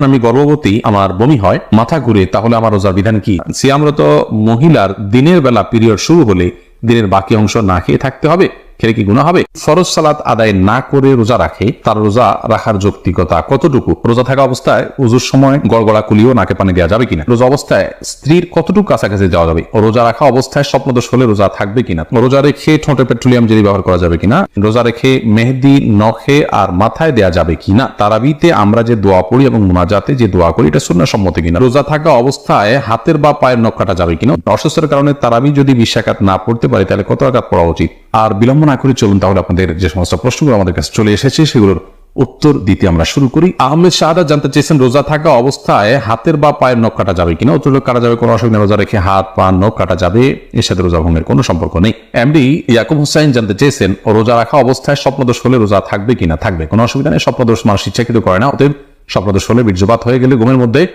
আমি গর্ভবতী আমার বমি হয়, মাথা ঘুরে, তাহলে আমার রোজার বিধান কি? সিয়ামরত মহিলার দিনের বেলা পিরিয়ড শুরু হলে দিনের বাকি অংশ না খেয়ে থাকতে হবে? খেলে কি গুণা হবে? ফরজ সালাত আদায় না করে রোজা রাখে, তার রোজা রাখার যৌক্তিকতা কতটুকু? রোজা থাকা অবস্থায় উজুর সময় গড়গড়া কুলিও নাকে পানি দেওয়া যাবে কিনা? রোজা অবস্থায় স্ত্রীর কতটুকু কাছাকাছি যাওয়া যাবে? রোজা রাখা অবস্থায় স্বপ্নদোষ হলে রোজা থাকবে কিনা? রোজা রেখে ঠোঁটে পেট্রোলিয়াম জেলি ব্যবহার করা যাবে কিনা? রোজা রেখে মেহেদি, নখে আর মাথায় দেয়া যাবে কিনা? তারাবিতে আমরা যে দোয়া পড়ি এবং মোনাজাতে যে দোয়া করি, এটা শূন্য সম্মতি কিনা? রোজা থাকা অবস্থায় হাতের বা পায়ের নখ কাটা যাবে কিনা? অসুস্থতার কারণে তারাবি যদি বিশ্বাকাত না পড়তে পারে, তাহলে কত আঘাত পড়া উচিত? আর বিলম্ব না করে চলুন তাহলে আপনাদের যে সমস্ত প্রশ্নগুলো আমাদের কাছে চলে এসেছে, সেগুলোর উত্তর দিতে আমরা শুরু করি। আহমেদ শাহাদা জানতে চেয়েছেন, রোজা থাকা অবস্থায় হাতের বা পায়ের নখ কাটা যাবে কিনা? উত্তর কাটা যাবে, কোনো অসুবিধা রোজা রেখে হাত, পা, নখ কাটা যাবে। এর সাথে রোজা ভঙ্গের কোনো সম্পর্ক নেই। এমডি ইয়াকুব হুসাইন জানতে চেয়েছেন, রোজা রাখা অবস্থায় স্বপ্নদোষ হলে রোজা থাকবে কিনা? থাকবে, কোনো অসুবিধা নেই, স্বপ্নদোষ মানুষ ইচ্ছাকৃত করে না, অতএব স্বপ্নদোষ হলে বীর্যপাত হয়ে গেলে ঘুমের মধ্যে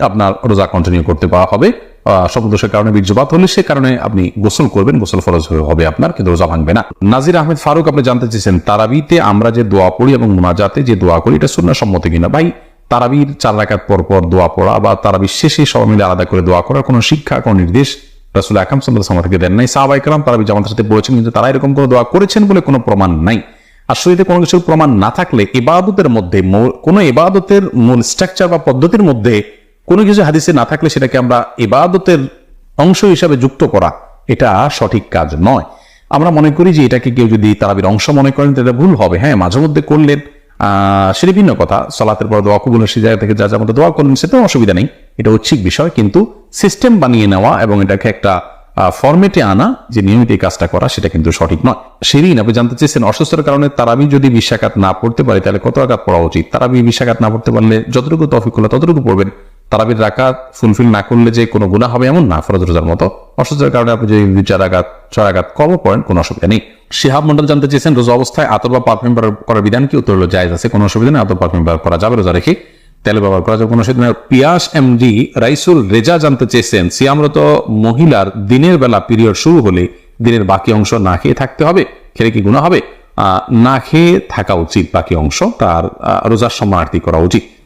আপনার রোজা কন্টিনিউ করতে পাওয়া হবে। স্বপ্নদোষের কারণে বীর্যপাত হলে সে কারণে আপনি গোসল করবেন, গোসল ফরজ হবে আপনার, কিন্তু রোজা ভাঙবে না। নাজির আহমেদ ফারুক, আপনি জানতে চেয়েছেন, তারাবিতে আমরা যে দোয়া পড়ি এবং মোনাজাতে যে দোয়া করি, এটা শূন্য সম্মত কিনা? ভাই, তারাবির চার রাকাত পর দোয়া পড়া বা তারাবির শেষে সবাই মিলে আলাদা করে দোয়া করার কোনো শিক্ষা, কোনো নির্দেশ রাসুল আকাম সাল্লাহ থেকে দেন নাই। সাহাবাই কালাম তারাবি জামাতের সাথে পড়েছেন, কিন্তু তারা এরকম কোনো দোয়া করেছেন বলে কোনো প্রমাণ নাই। আর শরীরে কোনো কিছুর প্রমাণ না থাকলে ইবাদতের মধ্যে কোনো ইবাদতের মূল স্ট্রাকচার বা পদ্ধতির মধ্যে কোনো কিছু হাদিসে না থাকলে সেটাকে আমরা ইবাদতের অংশ হিসাবে যুক্ত করা, এটা সঠিক কাজ নয়। আমরা মনে করি যে এটাকে কেউ যদি তারাবির অংশ মনে করেন, তাহলে ভুল হবে। হ্যাঁ মাঝে মধ্যে করলেন সেটা ভিন্ন কথা। সলাতের পর দোয়া কবুল সে জায়গা থেকে যা যা মতো দোয়া করলেন, সেটাও অসুবিধা নেই। এটা ঐচ্ছিক বিষয়, কিন্তু সিস্টেম বানিয়ে নেওয়া এবং এটাকে একটা ফরমেটে আনা, যে নিয়মিত এই কাজটা করা, সেটা কিন্তু সঠিক নয়। সেদিন আপনি জানতে চেয়েছেন, অসুস্থতার কারণে তারাবি যদি বিশ্বাকাত না পড়তে পারে, তাহলে কত আঘাত পড়া উচিত? তারাবি বিশ্বাকাত না পড়তে পারলে যতটুকু তফিক হলো ততটুকু পড়বেন। তারাবির রাকাত ফুলফিল না করলে যে কোনো গুণা হবে এমন না, ফরজ রোজার মতো। অসুস্থতার কারণে আপনি যদি দুই চার আঘাত ছয় আঘাত কম পড়েন, কোনো অসুবিধা নেই। শিহাব মন্ডল জানতে চেয়েছেন, রোজা অবস্থায় আতর বা পারফিউম করার বিধান কি? উত্তর হলো আছে, কোনো অসুবিধা নেই, আতর পারফিউম ব্যবহার করা যাবে, রোজা রেখে তেল ব্যবহার করা যাবে, কোনো অসুবিধা নেই। পিয়াস এমডি রাইসুল রেজা জানতে চেয়েছেন, সিয়ামরত মহিলার দিনের বেলা পিরিয়ড শুরু হলে দিনের বাকি অংশ না খেয়ে থাকতে হবে? খেলে কি গুণা হবে? না খেয়ে থাকা উচিত বাকি অংশ, তার রোজার সম্মানার্থী করা উচিত।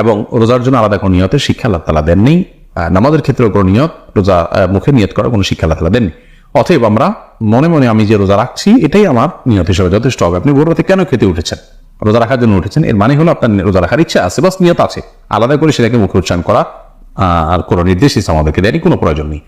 এবং রোজার জন্য আলাদা কোনো নিয়তের শিক্ষা আল্লাহ তালা দেননি। নামাজের ক্ষেত্রেও কোনো নিয়ত, রোজা মুখে নিয়ত করার কোনো শিক্ষা আল্লাহ তালা দেননি। অতএব আমরা মনে মনে আমি যে রোজা রাখছি, এটাই আমার নিয়ত হিসেবে যথেষ্ট হবে। আপনি ভোর রাতে কেন খেতে উঠেছেন? রোজা রাখার জন্য উঠেছেন, এর মানে হলো আপনার রোজা রাখার ইচ্ছা আছে, বাস নিয়ত আছে। আলাদা করে সেটাকে মুখে উচ্চারণ করা আর কোনো নির্দেশ ইসলাম আমাদেরকে দেয়নি, কোনো প্রয়োজন নেই।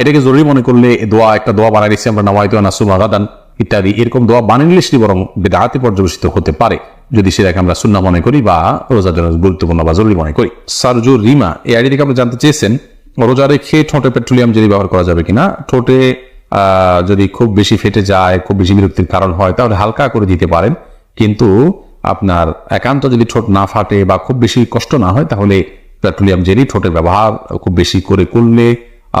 এটাকে জরুরি মনে করলে দোয়া, একটা দোয়া বানাই দিচ্ছি আমরা, নামাইতো নাসুম আগাদান ইত্যাদি। এরকম দোয়া বানিয়ে নিলে সেটি বরং বেদাহাতে পর্যবেসিত হতে পারে। যদি সেটাকে আমরা সুন্না মনে করি বা রোজার গুরুত্বপূর্ণ বা জরুরি মনে করি। সারজু রিমা, এই আইডি থেকে আপনি জানতে চেয়েছেন, রোজা রেখে ঠোঁটে পেট্রোলিয়াম জেলি ব্যবহার করা যাবে কিনা? ঠোঁটে যদি খুব বেশি ফেটে যায়, খুব বেশি বিরক্তির কারণ হয়, তাহলে হালকা করে দিতে পারেন। কিন্তু আপনার একান্ত যদি ঠোঁট না ফাটে বা খুব বেশি কষ্ট না হয়, তাহলে পেট্রোলিয়াম জেলি ঠোঁটের ব্যবহার খুব বেশি করে করলে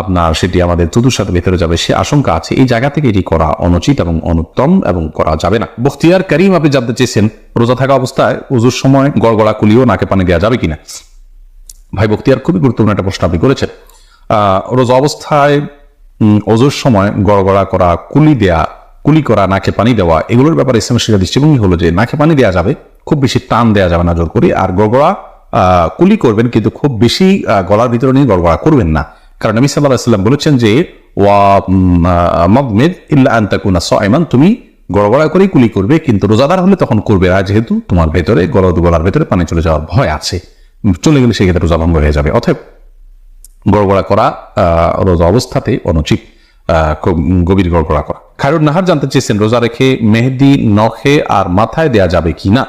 আপনার সেটি আমাদের সাথে ভেতরে যাবে, সে আশঙ্কা আছে। এই জায়গা থেকে এটি করা অনুচিত এবং অনুত্তম এবং করা যাবে না। বখতিয়ার করিম, আপনি জানতে চেয়েছেন, রোজা থাকা অবস্থায় উজুর সময় গড়গড়া কুলিও নাকে পানি দেওয়া যাবে কিনা? ভাই, বখতিয়ার খুবই গুরুত্বপূর্ণ একটা প্রশ্ন আপনি করেছেন। রোজা অবস্থায় অজুর সময় গড়গড়া করা, কুলি দেয়া, কুলি করা, নাকে পানি দেওয়া, এগুলোর ব্যাপারে ইসলামের শিক্ষা দৃষ্টিভঙ্গি হলো যে নাকে পানি দেওয়া যাবে, খুব বেশি টান দেওয়া যাবে না জোর করে, আর গড়গড়া কুলি করবেন কিন্তু খুব বেশি গলার ভিতরে নিয়ে গড়গড়া করবেন না। কারণ নবী সাল্লাহ সাল্লাম বলেছেন যে, ওয়া সাইমান তুমি গড়গড়া করেই কুলি করবে, কিন্তু রোজাদার হলে তখন করবে আর যেহেতু তোমার ভেতরে গলা গলার ভেতরে পানি চলে যাওয়ার ভয় আছে। চলে গেলে সেক্ষেত্রে রোজা ভঙ্গ হয়ে যাবে। অতএব গড়গড়া করা রোজা অবস্থাতে অনুচিত। গভীর গড়গড়া করা। খায়রুন নাহার জানতে চেয়েছেন, রোজা রেখে মেহেদি, নখে আর মাথায় দেয়া যাবে কিনা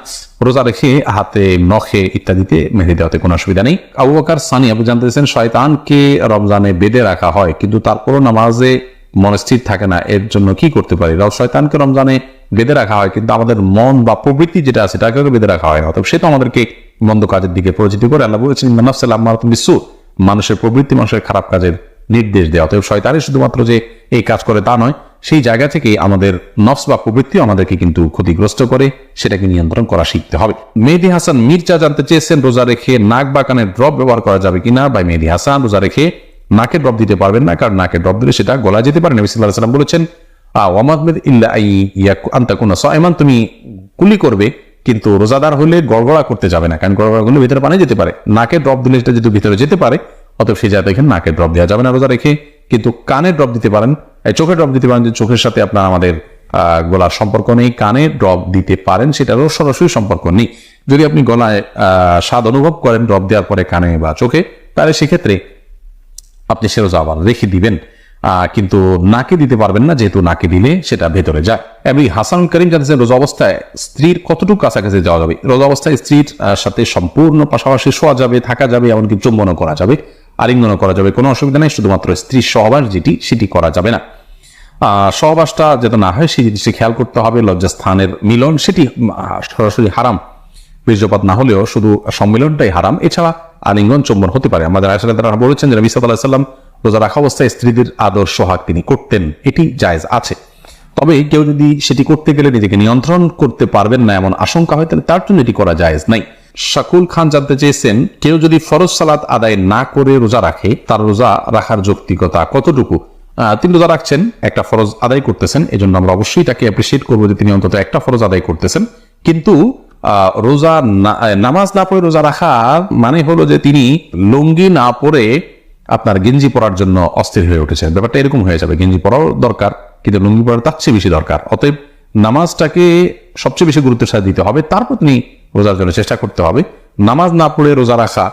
রোজা রেখে হাতে নখে ইত্যাদিতে মেহেদি দেওয়াতে কোনো অসুবিধা নেই। আবু বকর সানি আপনি জানতে চেয়েছেন, শয়তানকে রমজানে বেঁধে রাখা হয়, কিন্তু তারপরও নামাজে মনস্থির থাকে না, এর জন্য কি করতে পারি? শয়তানকে রমজানে বেঁধে রাখা হয়, কিন্তু আমাদের মন বা প্রবৃত্তি যেটা আছে তাকে বেঁধে রাখা হয় না। অতএব সে তো আমাদেরকে মন্দ কাজের দিকে পরিচিত করে, আল্লাহ বলেছেন মানুষের প্রবৃত্তি মানুষের খারাপ কাজের নির্দেশ দেওয়া অতএব শয়তানের শুধুমাত্র যে এই কাজ করে তা নয়, সেই জায়গা থেকে আমাদের নফস বা প্রবৃত্তি আমাদেরকে কিন্তু ক্ষতিগ্রস্ত করে, সেটাকে নিয়ন্ত্রণ করা শিখতে হবে। মেহেদি হাসান মির্জা জানতে চেয়েছেন, রোজা রেখে নাক বা কানের ড্রপ ব্যবহার করা যাবে কিনা? বা মেহেদি হাসান, রোজা রেখে নাকের ড্রপ দিতে পারবেন না, কারণ নাকের ড্রপ দিলে সেটা গলা যেতে পারে। নবী সাল্লাহ সাল্লাম বলেছেন ওয়ামাদমেদ ইল্লা তুমি কুলি করবে, কিন্তু রোজাদার হলে গড়গড়া করতে যাবে না, কারণ গড়গড়া করলে ভিতরে পানি যেতে পারে। নাকের ড্রপ দিলে সেটা যেহেতু ভিতরে যেতে পারে অতএব সেই জায়গায় এখানে নাকের ড্রপ দেওয়া যাবে না রোজা রেখে, কিন্তু কানের ড্রপ দিতে পারেন। চোখের ড্রপ দিতে পারেন, যে চোখের সাথে আপনার আমাদের গলার সম্পর্ক নেই, কানে ড্রপ দিতে পারেন, সেটারও সরাসরি সম্পর্ক নেই। যদি আপনি গলায় স্বাদ অনুভব করেন ড্রপ দেওয়ার পরে কানে বা চোখে, তাহলে সেক্ষেত্রে আপনি সে রোজা আবার রেখে দিবেন। কিন্তু নাকে দিতে পারবেন না, যেহেতু নাকে দিলে সেটা ভেতরে যায়। এবং হাসান করিম জানিয়েছেন রোজা অবস্থায় স্ত্রীর কতটুকু কাছাকাছি যাওয়া যাবে? রোজা অবস্থায় স্ত্রীর সাথে সম্পূর্ণ পাশাপাশি শোয়া যাবে, থাকা যাবে, এমনকি চুম্বনও করা যাবে, আলিঙ্গনও করা যাবে। কোনো অসুবিধা নেই, শুধুমাত্র স্ত্রীর সহবাস যেটি, সেটি করা যাবে না। সহবাসটা যাতে না হয় সেই জিনিসটি খেয়াল করতে হবে, লজ্জাস্থানের মিলন, সেটি সরাসরি হারাম। বীর্যপাত না হলেও শুধু সম্মিলনটাই হারাম। এছাড়া আলিঙ্গন, চুম্বন হতে পারে। আমাদের আয়সা তারা বলেছেন যে নবী সাল্লাম রোজা রাখা অবস্থায় স্ত্রীদের আদর সোহাগ তিনি করতেন, এটি জায়েজ আছে। তবে কেউ যদি সেটি করতে গেলে নিজেকে নিয়ন্ত্রণ করতে পারবেন না এমন আশঙ্কা হয়, তাহলে তার জন্য এটি করা জায়েজ নাই। শাকুল খান জানতে চেয়েছেন, কেউ যদি ফরজ সালাত আদায় না করে রোজা রাখে, তার রোজা রাখার যৌক্তিকতা কতটুকু? তিনি রোজা রাখছেন, একটা ফরজ আদায় করতেছেন, এজন্য আমরা অবশ্যই তাকে অ্যাপ্রিসিয়েট করব যে তিনি অন্তত একটা ফরজ আদায় করতেছেন। কিন্তু রোজা নামাজ না পড়ে রোজা রাখা মানে হলো যে তিনি লুঙ্গি না পরে আপনার গেঞ্জি পরার জন্য অস্থির হয়ে উঠেছেন। ব্যাপারটা এরকম হয়ে যাবে, গেঞ্জি পরাও দরকার, কিন্তু লুঙ্গি পরার তার চেয়ে বেশি দরকার। অতএব নামাজটাকে সবচেয়ে বেশি গুরুত্বের সাথে দিতে হবে, তারপর তিনি রোজার জন্য চেষ্টা করতে হবে। নামাজ না পড়ে রোজা রাখা,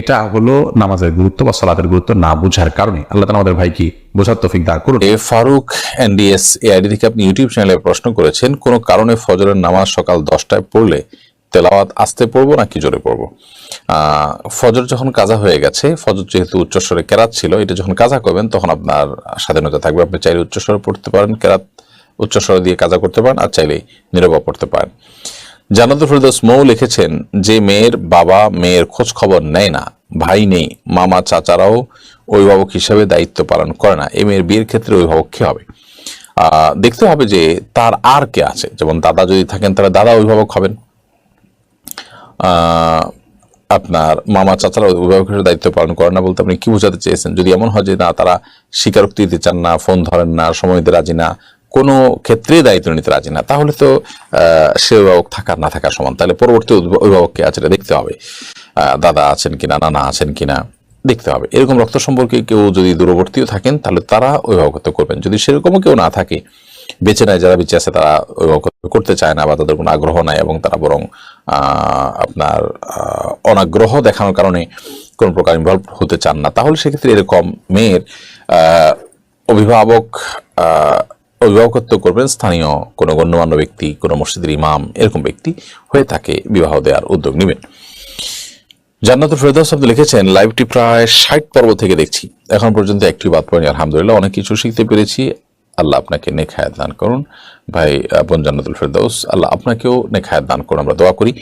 এটা হলো নামাজের গুরুত্ব বা সালাতের গুরুত্ব না বুঝার কারণে। আল্লাহ আমাদের ভাইকে বোঝার তফিক দান করুন। এ ফারুক এনডিএস এআইডি থেকে আপনি ইউটিউব চ্যানেলে প্রশ্ন করেছেন, কোনো কারণে ফজরের নামাজ সকাল দশটায় পড়লে তেলাওয়াত আস্তে পড়ব নাকি জোরে পড়ব? ফজর যখন কাজা হয়ে গেছে, ফজর যেহেতু উচ্চস্বরে কেরাত ছিল, এটা যখন কাজা করবেন, তখন আপনার স্বাধীনতা থাকবে। আপনি চাইলে উচ্চস্বরে পড়তে পারেন, কেরাত উচ্চস্বরে দিয়ে কাজা করতে পারেন, আর চাইলে নীরবা পড়তে পারেন। জানাতুল ফেরদৌস মৌ লিখেছেন, যে মেয়ের বাবা মেয়ের খোঁজ খবর নেয় না, ভাই নেই, মামা চাচারাও অভিভাবক হিসাবে দায়িত্ব পালন করে না, এই মেয়ের বিয়ের ক্ষেত্রে অভিভাবক কে হবে? দেখতে হবে যে তার আর কে আছে। যেমন দাদা যদি থাকেন, তাহলে দাদা অভিভাবক হবেন। আপনার মামা চাচারা অভিভাবকের দায়িত্ব পালন করেন না বলতে আপনি কি বোঝাতে চেয়েছেন? যদি এমন হয় যে না, তারা স্বীকারোক্তি দিতে চান না, ফোন ধরেন না, সময় দিতে রাজি না, কোনো ক্ষেত্রে দায়িত্ব নিতে রাজি না, তাহলে তো সে অভিভাবক থাকার না থাকার সমান। তাহলে পরবর্তী অভিভাবক- অভিভাবককে আছে এটা দেখতে হবে দাদা আছেন কিনা, নানা আছেন কিনা, দেখতে হবে। এরকম রক্ত সম্পর্কে কেউ যদি দূরবর্তীও থাকেন, তাহলে তারা অভিভাবকত্ব করবেন। যদি সেরকমও কেউ না থাকে বেঁচে নেয়, যারা বেঁচে আছে, তারা করতে চায় না বা তাদের কোনো আগ্রহ নাই এবং তারা বরং আপনার অনাগ্রহ দেখানোর কারণে কোনো প্রকার ইনভলভ হতে চান না। তাহলে সেক্ষেত্রে এরকম মেয়ের অভিভাবক অভিভাবকত্ব করবেন স্থানীয় কোনো গণ্যমান্য ব্যক্তি, কোনো মসজিদের ইমাম, এরকম ব্যক্তি হয়ে তাকে বিবাহ দেওয়ার উদ্যোগ নেবেন। জান্নাতুল ফেরদাউস আপনি লিখেছেন লাইভটি প্রায় ষাট পর্ব থেকে দেখছি। এখন পর্যন্ত একটি বাদ পড়েনি আলহামদুলিল্লাহ, অনেক কিছু শিখতে পেরেছি। আল্লাহ আপনাকে নেখায়াত দান করুন। ভাই বোন জান্নাতুল ফেরদাউস, আল্লাহ আপনাকেও নেখায়াত দান করুন, আমরা দোয়া করি।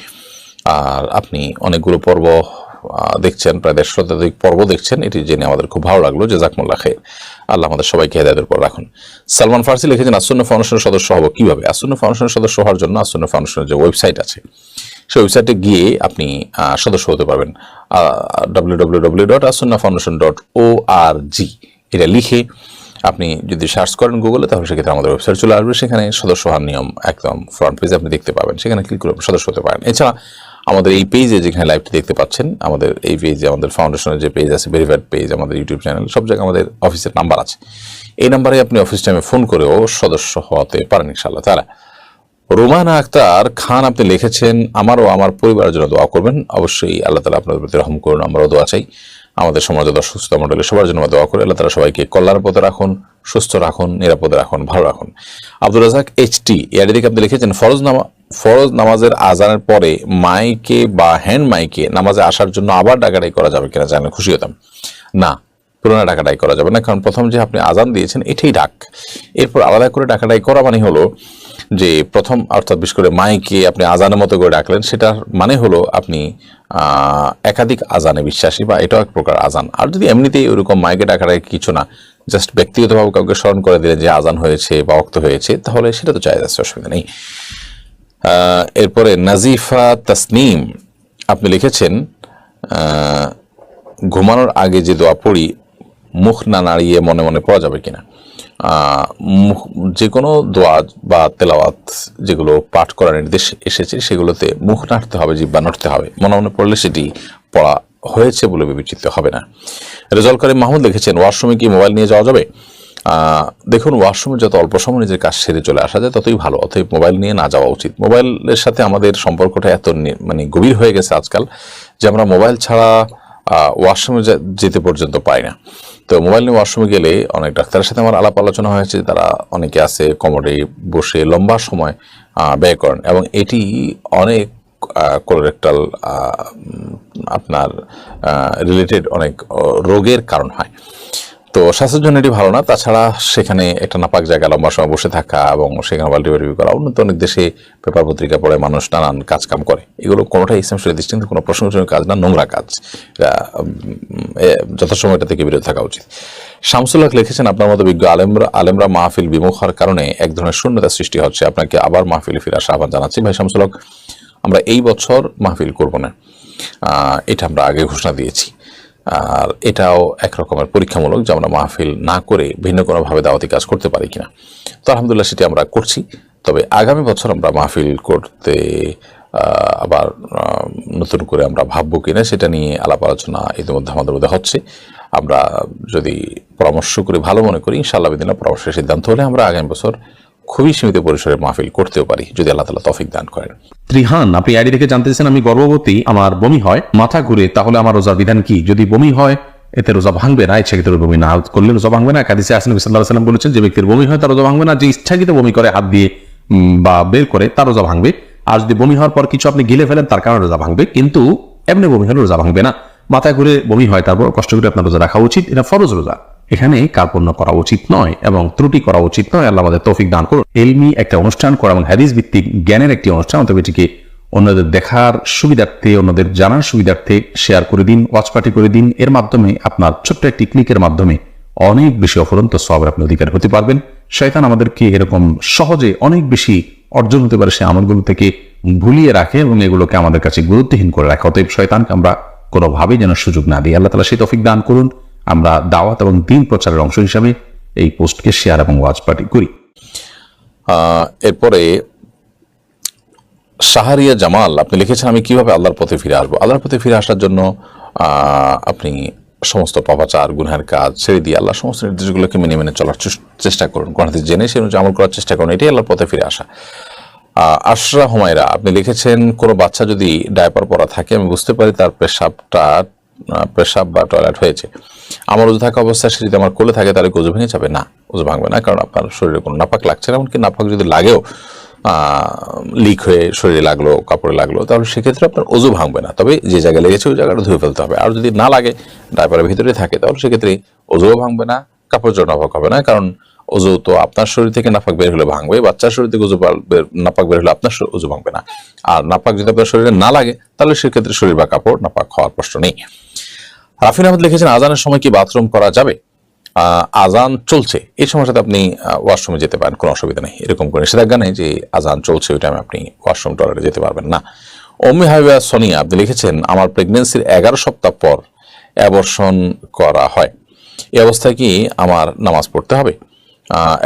আর আপনি অনেকগুলো পর্ব দেখছেন, প্রায় দেড় শতাধিক পর্ব দেখছেন, এটি জেনে আমাদের খুব ভালো লাগল। যে জাকমুল্লাহ খের আল্লাহ আমাদের সবাইকে হেদায়তের পর রাখুন। সালমান ফার্সি লিখেছেন, আসন্ন ফাউন্ডেশনের সদস্য হব কীভাবে? আসন্ন ফাউন্ডেশনের সদস্য হওয়ার জন্য আসন্ন ফাউন্ডেশনের যে ওয়েবসাইট আছে, সেই ওয়েবসাইটে গিয়ে আপনি সদস্য হতে পারবেন। W W W dot Asanna foundation dot O R G এটা লিখে আপনি যদি সার্চ করেন গুগলে তাহলে সেক্ষেত্রে আমাদের ওয়েবসাইট চলে আসবে। সেখানে সদস্য হওয়ার নিয়ম একদম ফ্রন্ট পেজে আপনি দেখতে পাবেন। সেখানে ক্লিক করে সদস্য হতে পারেন। এছাড়া আমাদের এই পেজে যেখানে লাইভটি দেখতে পাচ্ছেন, আমাদের এই পেজে আমাদের ফাউন্ডেশনের যে পেজ আছে ভেরিফাইড পেজ আমাদের ইউটিউব চ্যানেল সব জায়গায় আমাদের অফিসের নাম্বার আছে। এই নাম্বারে আপনি অফিস টাইমে ফোন করেও সদস্য হতে পারেন ইনশাল্লাহ তারা রোমানা আক্তার খান, আপনি লিখেছেন, আমারও আমার পরিবারের জন্য দোয়া করবেন। অবশ্যই আল্লাহ তালা আপনাদের প্রতি রহম করুন, আমরাও দোয়া চাই। আমাদের সমাজে সুস্থ মন্ডলী সবার জন্য দোয়া করি আল্লাহ তারা সবাইকে কল্যাণ পথে রাখুন, সুস্থ রাখুন, নিরাপদে রাখুন, ভালো রাখুন। আব্দুল রাজাক এইচ টি এর দিকে আপনি লিখেছেন? ফরজ নামা, ফরজ নামাজের আজানের পরে মাইকে বা হ্যান্ড মাইকে নামাজে আসার জন্য আবার ডাকাডাকি করা যাবে কিনা জানলে খুশি হতাম। না পুরোনো ডাকাডাই করা যাবে না। কারণ প্রথম যে আপনি আজান দিয়েছেন, এটাই ডাক। এরপর আলাদা করে ডাকাডাই করা মানে হলো যে প্রথম, অর্থাৎ বিশেষ করে মাইকে আপনি আজানের মতো করে ডাকলেন, সেটার মানে হলো আপনি একাধিক আজানে বিশ্বাসী বা এটাও এক প্রকার আজান। আর যদি এমনিতেই ওরকম মাইকে ডাকাডাই কিছু না জাস্ট ব্যক্তিগতভাবে কাউকে স্মরণ করে দিলেন যে আজান হয়েছে বা অক্ত হয়েছে, তাহলে সেটা তো চাই যাচ্ছে অসুবিধা নেই। এরপরে নাজিফা তাসনিম, আপনি লিখেছেন ঘুমানোর আগে যে দোয়া পড়ি মুখ না নাড়িয়ে মনে মনে পড়া যাবে কিনা। মুখ- যে কোনো দোয়া বা তেলাওয়াত যেগুলো পাঠ করার নির্দেশ এসেছে, সেগুলোতে মুখ নাড়তে হবে জিব্বা নাড়তে হবে। মনে মনে পড়লে সেটি পড়া হয়েছে বলে বিবেচিত হবে না। করিম মাহমুদ লিখেছেন, ওয়াশরুমে কি মোবাইল নিয়ে যাওয়া যাবে? দেখুন, ওয়াশরুমে যত অল্প সময় নিজের কাজ সেরে চলে আসা যায়, ততই ভালো। অতএব মোবাইল নিয়ে না যাওয়া উচিত। মোবাইলের সাথে আমাদের সম্পর্কটা এত মানে গভীর হয়ে গেছে আজকাল যে আমরা মোবাইল ছাড়া ওয়াশরুমে যেতে পর্যন্ত পাই না। তো মোবাইল নিয়ে ওয়াশরুমে গেলে অনেক ডাক্তারের সাথে আমার আলাপ আলোচনা হয়েছে, তারা অনেকে আছে কমোডে বসে লম্বা সময় ব্যয় করেন এবং এটি অনেক কোলোরেক্টাল আপনার রিলেটেড অনেক রোগের কারণ হয়। তো স্বাস্থ্যের জন্য এটি ভালো না। তাছাড়া সেখানে একটা নাপাক জায়গা, লম্বা সময় বসে থাকা এবং সেখানে পাল্টি করা উন্নত অনেক দেশে পেপার পত্রিকা পড়ে মানুষ নানান কাজ কাম করে। এগুলো কোনোটাই ইসলাম শরীর দৃষ্টিতে কোনো প্রশংসনীয় কাজ না, নোংরা কাজ। যথাসময় এটা থেকে বিরত থাকা উচিত। শামসুল হক লিখেছেন, আপনার মতো বিজ্ঞ আলেমরা আলেমরা মাহফিল বিমুখ হওয়ার কারণে এক ধরনের শূন্যতা সৃষ্টি হচ্ছে। আপনাকে আবার মাহফিলে ফিরে আসা আহ্বান জানাচ্ছি। ভাই শামসুল হক, আমরা এই বছর মাহফিল করব না। এটা আমরা আগে ঘোষণা দিয়েছি। আর এটাও এক রকমের পরীক্ষামূলক যে আমরা মাহফিল না করে ভিন্ন কোনোভাবে দাওয়াতি কাজ করতে পারি কিনা। তো আলহামদুলিল্লাহ সেটি আমরা করছি। তবে আগামী বছর আমরা মাহফিল করতে আবার নতুন করে আমরা ভাববো কিনা সেটা নিয়ে আলাপ আলোচনা ইতিমধ্যে আমাদের মধ্যে হচ্ছে। আমরা যদি পরামর্শ করি, ভালো মনে করি, ইনশাআল্লাহ বিদিনা পরামর্শের সিদ্ধান্ত হলে আমরা আগামী বছর খুবই সীমিত পরিসরে মাহফিল করতেও পারি, যদি আল্লাহ তালা তফিক দান করেন। ত্রিহান, আপনি আইডি থেকে জানতেছেন আমি গর্ভবতী, আমার বমি হয়, মাথা ঘুরে, তাহলে আমার রোজার বিধান কি? যদি বমি হয়, এতে রোজা ভাঙবে না ইচ্ছাকৃত বমি না করলে রোজা ভাঙবে না। কাদিসে আসেন সাল্লাহ সাল্লাম বলেছেন, যে ব্যক্তির বমি হয়, তার রোজা ভাঙবে না, যে ইচ্ছাকৃত বমি করে, হাত দিয়ে বা বের করে, তার রোজা ভাঙবে। আর যদি বমি হওয়ার পর কিছু আপনি গিলে ফেলেন, তার কারণে রোজা ভাঙবে। কিন্তু এমনি বমি হলে রোজা ভাঙবে না। মাথায় ঘুরে বমি হয়, তারপর কষ্ট করে আপনার রোজা রাখা উচিত। এটা ফরজ রোজা। এখানে কার্পণ্য করা উচিত নয় এবং ত্রুটি করা উচিত নয়। আল্লাহ আমাদের তৌফিক দান করুন। এলমি একটা অনুষ্ঠান করা এবং হাদিস ভিত্তিক জ্ঞানের একটি অনুষ্ঠান। অতএব এটিকে অন্যদের দেখার সুবিধার্থে, অন্যদের জানার সুবিধার্থে শেয়ার করে দিন ওয়াচ পার্টি করে দিন। এর মাধ্যমে আপনার ছোট্ট একটি ক্লিকের মাধ্যমে অনেক বেশি অফুরন্ত সবের আপনি অধিকার হতে পারবেন। শয়তান আমাদেরকে এরকম সহজে অনেক বেশি অর্জন হতে পারে সে আমলগুলো থেকে ভুলিয়ে রাখে এবং এগুলোকে আমাদের কাছে গুরুত্বহীন করে রাখে। অতএব শয়তানকে আমরা কোনোভাবেই যেন সুযোগ না দিই। আল্লাহ তালা সেই তফিক দান করুন। আমরা দাওয়াত এবং দিন প্রচারের অংশ হিসাবে এই পোস্টকে শেয়ার এবং ওয়াচ পার্টি করি। এরপরে সাহারিয়া জামাল, আপনি লিখেছেন, আমি কীভাবে আল্লাহর পথে ফিরে আসব? আল্লাহর পথে ফিরে আসার জন্য আপনি সমস্ত পাপাচার, গুনহার কাজ ছেড়ে দিয়ে আল্লাহ সমস্ত নির্দেশগুলোকে মেনে মেনে চলার চেষ্টা করুন। কোন হাদিস জেনে সে অনুযায়ী আমল করার চেষ্টা করুন। এটাই আল্লাহর পথে ফিরে আসা। আশরা হুমায়রা, আপনি লিখেছেন, কোনো বাচ্চা যদি ডায়পার পরা থাকে, আমি বুঝতে পারি তার পেশাবটা পেশাব বা টয়লেট হয়েছে। আমার উজু থাকা অবস্থায় সে যদি আমার কোলে থাকে, তাহলে উজু ভেঙে যাবে? না, উজু ভাঙবে না, কারণ আপনার শরীরে কোনো নাপাক লাগছে না, এমনকি নাপাক যদি লাগেও লিক হয়ে শরীরে লাগল, কাপড়ে লাগল, তাহলে সেক্ষেত্রে আপনার অজু ভাঙবে না। তবে যে জায়গায় লেগেছে ওই জায়গাটা ধুয়ে ফেলতে হবে। আর যদি না লাগে ডাইপারের ভিতরে থাকে, তাহলে সেক্ষেত্রে অজুও ভাঙবে না কাপড় জন্য নাপাক হবে না, কারণ অজু তো আপনার শরীর থেকে নাপাক বের হলে ভাঙবে, বাচ্চার শরীর থেকে অজু নাপাক বের হলে আপনার অজু ভাঙবে না। আর নাপাক যদি আপনার শরীরে না লাগে, তাহলে সেক্ষেত্রে শরীর বা কাপড় নাপাক হওয়ার প্রশ্ন নেই। রাফিন আহমদ লিখেছেন, আজানের সময় কি বাথরুম করা যাবে? আজান চলছে। এই সময় সাথে আপনি ওয়াশরুমে যেতে পারেন, কোনো অসুবিধা নেই। এরকম করে নিষেধাজ্ঞা নেই যে আজান চলছে, ওই টাইমে আপনি ওয়াশরুম টয়লেটে যেতে পারবেন না। অম্মি হাইওয়া সোনিয়া, আপনি লিখেছেন, আমার প্রেগনেন্সির এগারো সপ্তাহ পর অ্যাবর্ষণ করা হয়। এই অবস্থায় কি আমার নামাজ পড়তে হবে?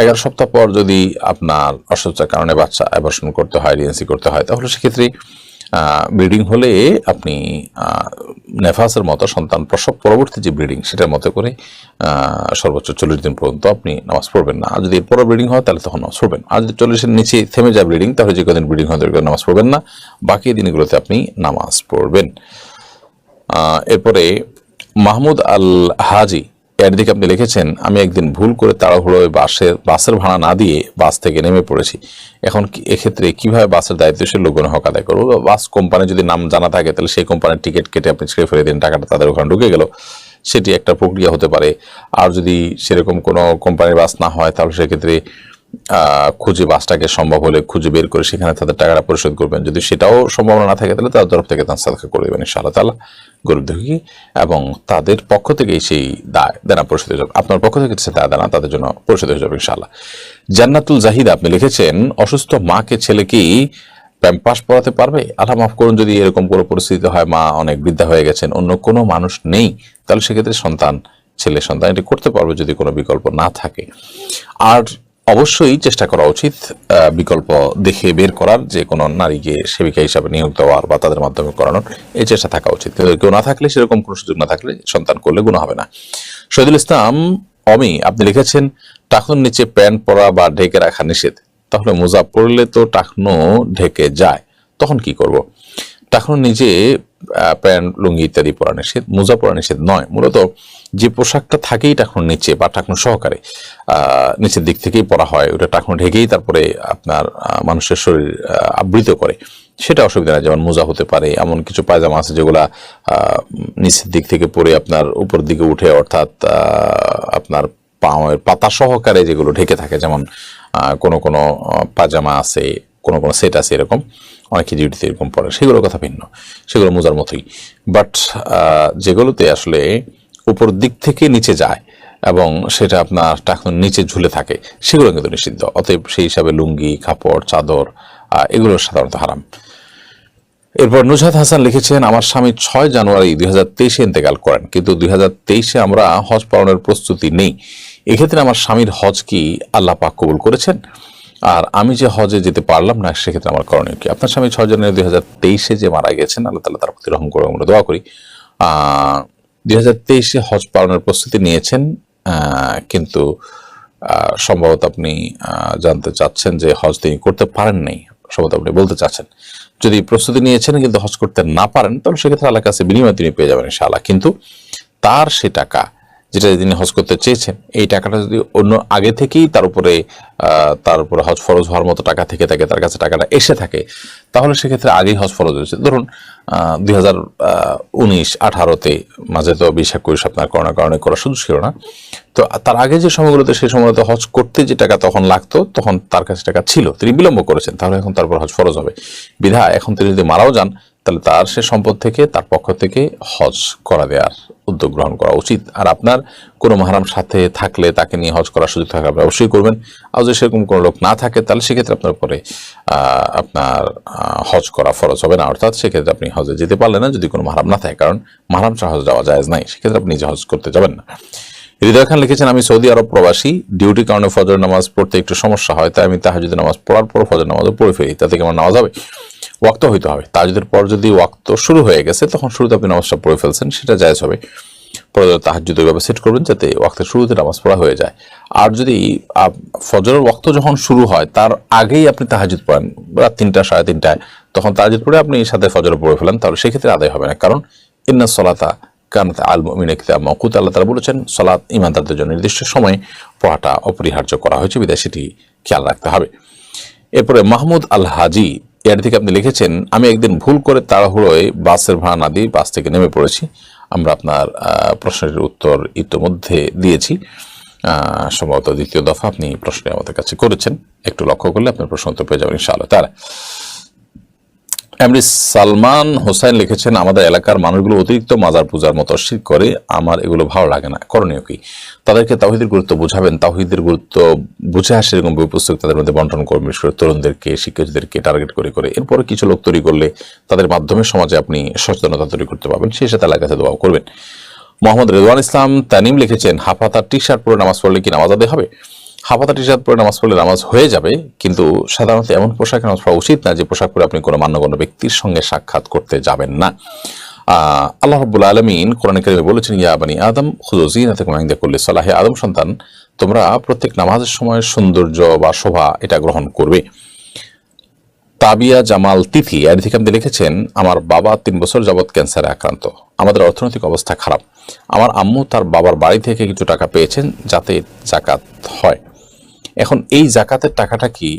এগারো সপ্তাহ পর যদি আপনার অসুস্থতার কারণে বাচ্চা অ্যাবর্ষণ করতে হয়, ডিএনসি করতে হয়, তাহলে সেক্ষেত্রে ব্রিডিং হলে আপনি নেফাসের মতো সন্তান প্রসব, পরবর্তী যে ব্রিডিং সেটার মতো করে সর্বোচ্চ চল্লিশ দিন পর্যন্ত আপনি নামাজ পড়বেন না। আর যদি এরপরও ব্রিডিং হয়, তাহলে তখন নামাজ পড়বেন আর যদি চল্লিশের নিচে থেমে যায় ব্রিডিং, তাহলে যে কদিন ব্রিডিং হয় তাদের নামাজ পড়বেন না। বাকি দিনগুলোতে আপনি নামাজ পড়বেন। এরপরে মাহমুদ আল হাজি এর দিকে আপনি লিখেছেন, আমি একদিন ভুল করে তাড়াহুড়োয় বাসের বাসের ভাড়া না দিয়ে বাস থেকে নেমে পড়েছি। এখন এক্ষেত্রে কীভাবে বাসের দায়িত্বশীল লোকজন হক আদায় করব? বাস কোম্পানি যদি নাম জানা থাকে, তাহলে সেই কোম্পানির টিকিট কেটে আপনি ছেড়ে ফেলে দিন টাকাটা তাদের ওখানে ঢুকে গেল। সেটি একটা প্রক্রিয়া হতে পারে। আর যদি সেরকম কোনো কোম্পানির বাস না হয়, তাহলে সেক্ষেত্রে খুঁজে বাসটাকে সম্ভব হলে খুঁজে বের করে সেখানে তাদের টাকাটা পরিশোধ করবেন। যদি সেটাও সম্ভাবনা না থাকে তাহলে তার তরফ থেকে তার সাদকা করে দেবেন ইনশাআল্লাহ তালা গরিব দুঃখী এবং তাদের পক্ষ থেকেই সেই দায়, দেনা পরিশোধ হয়ে যাবে। আপনার পক্ষ থেকে সে দায় দেনা তাদের জন্য পরিশোধ হয়ে যাবে ইনশাআল্লাহ। জান্নাতুল জাহিদ আপনি লিখেছেন, অসুস্থ মাকে ছেলে প্যাম্পাস পড়াতে পারবে? আল্লাহ মাফ করুন, যদি এরকম কোনো পরিস্থিতি হয়, মা অনেক বৃদ্ধা হয়ে গেছেন, অন্য কোনো মানুষ নেই, তাহলে সেক্ষেত্রে সন্তান, ছেলে সন্তান এটি করতে পারবে যদি কোনো বিকল্প না থাকে। আর অবশ্যই চেষ্টা করা উচিত বিকল্প দেখে বের করার, যে কোনো নারীকে সেবিকা হিসাবে নিয়োগ দেওয়ার বা তাদের মাধ্যমে করানোর, এই চেষ্টা থাকা উচিত। কেউ না থাকলে, সেরকম কোনো সুযোগ না থাকলে সন্তান করলে গুণ হবে না। শহীদুল ইসলাম, অমি, আপনি লিখেছেন, টাকুন নিচে প্যান্ট পরা বা ঢেকে রাখা নিষেধ। তাহলে মোজা পরলে তো টাকনো ঢেকে যায়, তখন কি করব? টাকনো নিজে প্যান্ট লুঙ্গি ইত্যাদি পরা নিষেধ, মোজা পরা নিষেধ নয়। মূলত যে পোশাকটা থাকেই টাকনোর নিচে বা টাকুন সহকারে নিচের দিক থেকেই পরা হয়, ওটা টাকুন ঢেকেই তারপরে আপনার মানুষের শরীর আবৃত করে। সেটা অসুবিধা নেই, যেমন মোজা হতে পারে, এমন কিছু পায়জামা আছে যেগুলা নিচের দিক থেকে পরে আপনার উপর দিকে উঠে অর্থাৎ আপনার পাওয়ের পাতা সহকারে যেগুলো ঢেকে থাকে, যেমন কোনো কোনো পাজামা আছে কোনো কোনো সেট আছে এরকম, অনেকে ডিউটিতে এরকম পড়ে, সেগুলোর কথা ভিন্ন, সেগুলো মোজার মতোই। বাট যেগুলোতে আসলে উপর দিক থেকে নিচে যায় এবং সেটা আপনার টাকুন নিচে ঝুলে থাকে, সেগুলো কিন্তু নিষিদ্ধ। অতএব সেই হিসাবে লুঙ্গি, কাপড়, চাদর এগুলো সাধারণত হারাম। এরপর নুজহাত হাসান লিখেছেন, আমার স্বামী ছয় জানুয়ারি দুই হাজার তেইশে ইন্তেকাল করেন, কিন্তু দুই হাজার তেইশে আমরা হজ পালনের প্রস্তুতি নেই। এক্ষেত্রে আমার স্বামীর হজ কি আল্লাহ পাক কবুল করেছেন? আর আমি যে হজে যেতে পারলাম না, সেক্ষেত্রে আমার করণীয় কি? আপনার স্বামী ছয় জানুয়ারি দুই হাজার তেইশে যে মারা গেছেন, আল্লাহ তালা তার প্রতি রহম করে আমরা দোয়া করি। দুই হাজার তেইশে হজ পালনের প্রস্তুতি নিয়েছেন কিন্তু সম্ভবত আপনি জানতে চাচ্ছেন যে হজ তিনি করতে পারেন নাই, সম্ভবত আপনি বলতে চাচ্ছেন। যদি প্রস্তুতি নিয়েছেন কিন্তু হজ করতে না পারেন, তাহলে সেক্ষেত্রে আল্লাহর কাছে বিনিময় তিনি পেয়ে যাবেন ইনশাআল্লাহ। কিন্তু তার সে টাকা যেটা তিনি হজ করতে চেয়েছেন, এই টাকাটা যদি অন্য আগে থেকেই তার উপরে তার উপরে হজ ফরজ হওয়ার মতো টাকা থেকে থাকে তার কাছে টাকাটা এসে থাকে, তাহলে সেক্ষেত্রে আগেই হজ ফরজ হয়েছে। ধরুন দুই হাজার উনিশ আঠারোতে মাঝে তো বিশ একুশ আপনার করোনা কারণে করা সুযোগ ছিল না। তো তার আগে যে সময়গুলোতে সেই সময়গুলোতে হজ করতে যে টাকা তখন লাগতো, তখন তার কাছে টাকা ছিল। তিনি বিলম্ব করেছেন, তাহলে এখন তারপর হজ ফরজ হবে। বিধা, এখন তিনি যদি মারাও যান তাহলে তার সে সম্পদ থেকে তার পক্ষ থেকে হজ করা দেওয়ার উদ্যোগ গ্রহণ করা উচিত। আর আপনার কোনো মহারাম সাথে থাকলে তাকে নিয়ে হজ করার সুযোগ থাকলে আপনি অবশ্যই করবেন। আর যদি সেরকম কোনো লোক না থাকে তাহলে সেক্ষেত্রে আপনার আহ, আপনার হজ করা ফরজ হবে না। অর্থাৎ সেক্ষেত্রে আপনি হজে যেতে পারলেন না যদি কোনো মহারাম না থাকে কারণ মহারাম ছাড়া হজ যাওয়া যায় নাই। সেক্ষেত্রে আপনি নিজে হজ করতে যাবেন না। হৃদয় খান লিখেছেন, আমি সৌদি আরব প্রবাসী ডিউটি কারণে ফজর নামাজ পড়তে একটু সমস্যা হয়, তাই আমি তাহাজুদের নামাজ পড়ার পর ফজর নামাজও পড়ে ফেলি। তাতে কি আমার নামাজ হবে? ওয়াক্ত হইতে হবে। তাহাজুদের পর যদি ওয়াক্ত শুরু হয়ে গেছে, তখন শুরুতে আপনি নামাজটা পড়ে ফেলছেন, সেটা জায়জ হবে। পরে তাহাজুদ ওইভাবে সেট করবেন যাতে ওয়াক্তের শুরুতে নামাজ পড়া হয়ে যায়। আর যদি ফজরের ওয়াক্ত যখন শুরু হয়, তার আগেই আপনি তাহাজুদ পড়েন, রাত তিনটা, সাড়ে তিনটায়, তখন তাহাজুদ পড়ে আপনি সাথে ফজর পড়ে ফেলেন, তাহলে সেক্ষেত্রে আদায় হবে না। কারণ, ইন্না সলাতা কানাত আল মুমিনা কিতাব মকুত আল্লাহ তারা বলেছেন সলাৎ ইমানদারদের জন্য নির্দিষ্ট সময়ে পড়াটা অপরিহার্য করা হয়েছে বিদায় সেটি খেয়াল রাখতে হবে। এরপরে মাহমুদ আল হাজি, এর থেকে আপনি লিখেছেন, আমি একদিন ভুল করে তাড়াহুড়োয় বাসের ভাড়া না দিয়ে বাস থেকে নেমে পড়েছি। আমরা আপনার প্রশ্নের উত্তর ইতোমধ্যে দিয়েছি। সম্ভবত দ্বিতীয় দফা আপনি প্রশ্ন আমাদের কাছে করেছেন। একটু লক্ষ্য করলে আপনার প্রশ্ন উত্তর পেয়ে যাবেন ইনশাআল্লাহ তারা এমনি সালমান হোসেন লিখেছেন, আমাদের এলাকার মানুষগুলো অতিরিক্ত মাজার পূজার মতো শির করে, আমার এগুলো ভালো লাগে না। করণীয় কি? তাদেরকে তাহিদের গুরুত্ব বুঝাবেন। তাহিদের গুরুত্ব বুঝে আসে এরকম বই পুস্তক তাদের মধ্যে বন্টন করবেন বিশেষ করে তরুণদেরকে, শিক্ষার্থীদেরকে টার্গেট করে করে। এরপরে কিছু লোক তৈরি করলে তাদের মাধ্যমে সমাজে আপনি সচেতনতা তৈরি করতে পারবেন। সেই সাথে এলাকার কাছে দোয়াও করবেন। মোহাম্মদ রেদওয়ান ইসলাম তানিম লিখেছেন হাফাতা টি শার্ট পরে নামাজ পড়লে কি নামাজ আদায় হবে? হাফাতা টি শার্ট পরে নামাজ পড়লে নামাজ হয়ে যাবে, কিন্তু সাধারণত এমন পোশাকে নামাজ পড়া উচিত না যে পোশাক পরে আপনি কোনো মান্যগণ্য ব্যক্তির সঙ্গে সাক্ষাৎ করতে যাবেন না। আল্লাহ রব্বুল আলমিন কোরআন বলেছেন, ইয়া বানি আদম মাহিন্দা করলে সালাহে। আদম সন্তান, তোমরা প্রত্যেক নামাজের সময় সৌন্দর্য বা শোভা এটা গ্রহণ করবে। তাবিয়া জামাল তিথি আপনি লিখেছেন, আমার বাবা তিন বছর যাবৎ ক্যান্সারে আক্রান্ত। আমাদের অর্থনৈতিক অবস্থা খারাপ। আমার আম্মু তার বাবার বাড়ি থেকে কিছু টাকা পেয়েছেন যাতে জাকাত হয়। এখন এই জাকাতের টাকাটা কি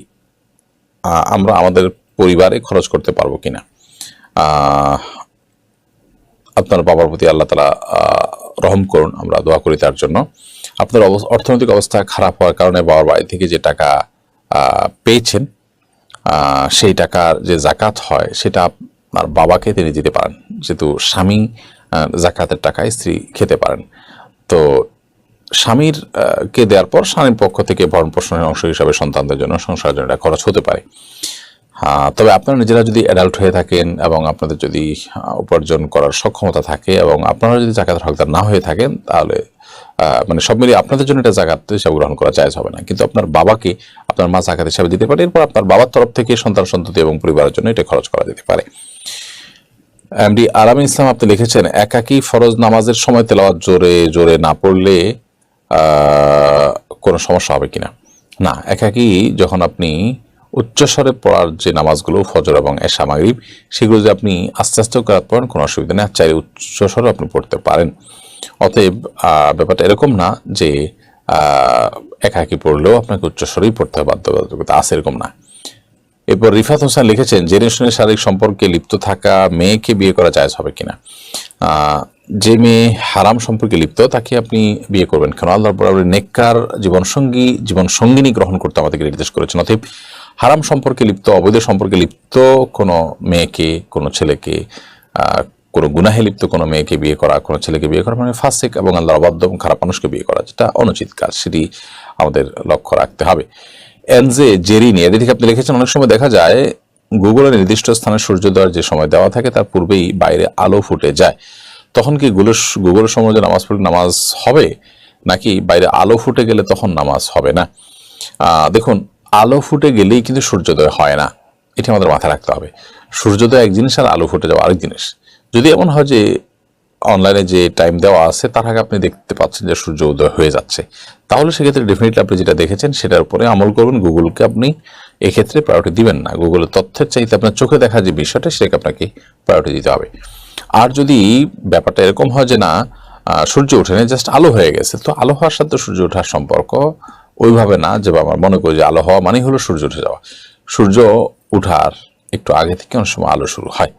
আমরা আমাদের পরিবারে খরচ করতে পারব কিনা? আপনার বাবার প্রতি আল্লাহ তালা রহম করুন, আমরা দোয়া করি তার জন্য। আপনার অর্থনৈতিক অবস্থা খারাপ হওয়ার কারণে বাবার বাড়ি থেকে যে টাকা পেয়েছেন সেই টাকার যে জাকাত হয়, সেটা আপনার বাবাকে তিনি দিতে পারেন। যেহেতু স্বামী জাকাতের টাকায় স্ত্রী খেতে পারেন। তো স্বামীর কে দেওয়ার পর স্বামীর পক্ষ থেকে ভরণ পোষণের অংশ হিসাবে সন্তানদের জন্য সংসারের জন্য এটা খরচ হতে পারে। আহ, তবে আপনারা নিজেরা যদি অ্যাডাল্ট হয়ে থাকেন এবং আপনাদের যদি উপার্জন করার সক্ষমতা থাকে এবং আপনারা যদি জাকাতের হকদার না হয়ে থাকেন তাহলে মানে সব মিলিয়ে আপনাদের জন্য এটা জাকাত হিসাবে গ্রহণ করা জায়জ হবে না। কিন্তু আপনার বাবাকে আপনার মা জাকাত হিসাবে দিতে পারে এরপর আপনার বাবার তরফ থেকে সন্তান সন্ততি এবং পরিবারের জন্য এটা খরচ করা যেতে পারে। এমডি আরাম ইসলাম আপনি লিখেছেন একাকী ফরজ নামাজের সময় তেলাওয়াত জোরে জোরে না পড়লে কোনো সমস্যা হবে কিনা? না, একাকী যখন আপনি উচ্চস্বরে পড়ার যে নামাজগুলো, ফজর এবং এশা, মাগরিব, সেগুলো যদি আপনি আস্তে আস্তে করার পড়েন, কোনো অসুবিধা নেই। চাইলে উচ্চস্বরে আপনি পড়তে পারেন। অতএব ব্যাপারটা এরকম না যে একাকী পড়লেও আপনাকে উচ্চস্বরেই পড়তে হবে, বাধ্যবাধকতা আছে এরকম না। এরপর রিফাত হোসেন লিখেছেন, জেনে শুনে শারীরিক সম্পর্কে লিপ্ত থাকা মেয়েকে বিয়ে করা জায়জ হবে কিনা? যে মেয়ে হারাম সম্পর্কে লিপ্ত, তাকে আপনি বিয়ে করবেন কেন? আল্লাহ বরাবর নেককার জীবনসঙ্গী জীবন সঙ্গিনী গ্রহণ করতে আমাদেরকে নির্দেশ করেছেন। অতএব হারাম সম্পর্কে লিপ্ত, অবৈধ সম্পর্কে লিপ্ত কোনো মেয়েকে, কোনো ছেলেকে কোনো গুনাহে লিপ্ত কোনো মেয়েকে বিয়ে করা, কোনো ছেলেকে বিয়ে করা মানে ফাসেক এবং আল্লাহ অবাধ্য এবং খারাপ মানুষকে বিয়ে করা, যেটা অনুচিত কাজ, সেটি আমাদের লক্ষ্য রাখতে হবে। এনজে জেরিনি এদের থেকে আপনি লিখেছেন, অনেক সময় দেখা যায় গুগলের নির্দিষ্ট স্থানে সূর্যোদয়ের যে সময় দেওয়া থাকে, তার পূর্বেই বাইরে আলো ফুটে যায়। তখন কি গুগলের গুগলের সময় নামাজ পড়লে নামাজ হবে? নাকি বাইরে আলো ফুটে গেলে তখন নামাজ হবে না? দেখুন, আলো ফুটে গেলেই কিন্তু সূর্যোদয় হয় না। এটি আমাদের মাথায় রাখতে হবে। সূর্যোদয় এক জিনিস আর আলো ফুটে যাওয়া আরেক জিনিস। যদি এমন হয় যে অনলাইনে যে টাইম দেওয়া আছে, তার আগে আপনি দেখতে পাচ্ছেন যে সূর্য উদয় হয়ে যাচ্ছে। তাহলে সেক্ষেত্রে ডেফিনেটলি আপনি যেটা দেখেছেন, সেটার উপরে আমল করবেন গুগলকে আপনি এক্ষেত্রে প্রায়োরিটি দিবেন না। গুগলের তথ্যের চাইতে আপনার চোখে দেখা যে বিষয়টা, সেটাকে আপনাকে প্রায়োরিটি দিতে হবে। আর যদি ব্যাপারটা এরকম হয় যে না সূর্য সূর্য নেই জাস্ট আলো হয়ে গেছে, তো আলো হওয়ার সাথে সূর্য ওঠার সম্পর্ক ওইভাবে না, যে আমার মনে করি যে আলো হওয়া মানেই হলো সূর্য উঠে যাওয়া। সূর্য উঠার একটু আগে থেকে অনেক সময় আলো শুরু হয়।